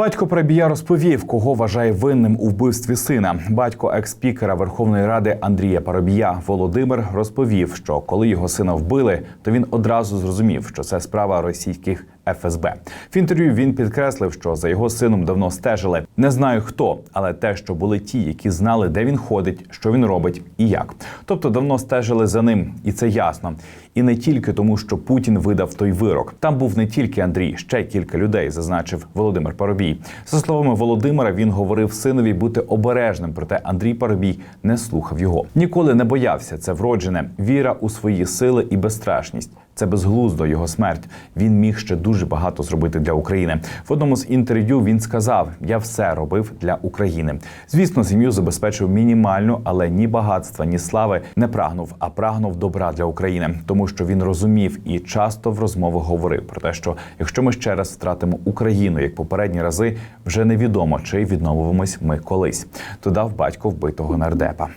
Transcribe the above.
Батько Парабія розповів, кого вважає винним у вбивстві сина. Батько екс-спікера Верховної Ради Андрія Парабія Володимир розповів, що коли його сина вбили, то він одразу зрозумів, що це справа російських ФСБ. В інтерв'ю він підкреслив, що за його сином давно стежили. Не знаю хто, але те, що були ті, які знали, де він ходить, що він робить і як. Тобто давно стежили за ним, і це ясно. І не тільки тому, що Путін видав той вирок. Там був не тільки Андрій, ще кілька людей, зазначив Володимир Парубій. За словами Володимира, він говорив синові бути обережним, проте Андрій Парубій не слухав його. Ніколи не боявся. Це вроджене віра у свої сили і безстрашність. Це безглуздо його смерть. Він міг ще дуже багато зробити для України. В одному з інтерв'ю він сказав: Я все робив для України. Звісно, сім'ю забезпечив мінімальну, але ні багатства, ні слави не прагнув, а прагнув добра для України, тому що він розумів і часто в розмовах говорив про те, що якщо ми ще раз втратимо Україну, як попередні рази, вже невідомо чи відновимось ми колись. Додав батько вбитого нардепа.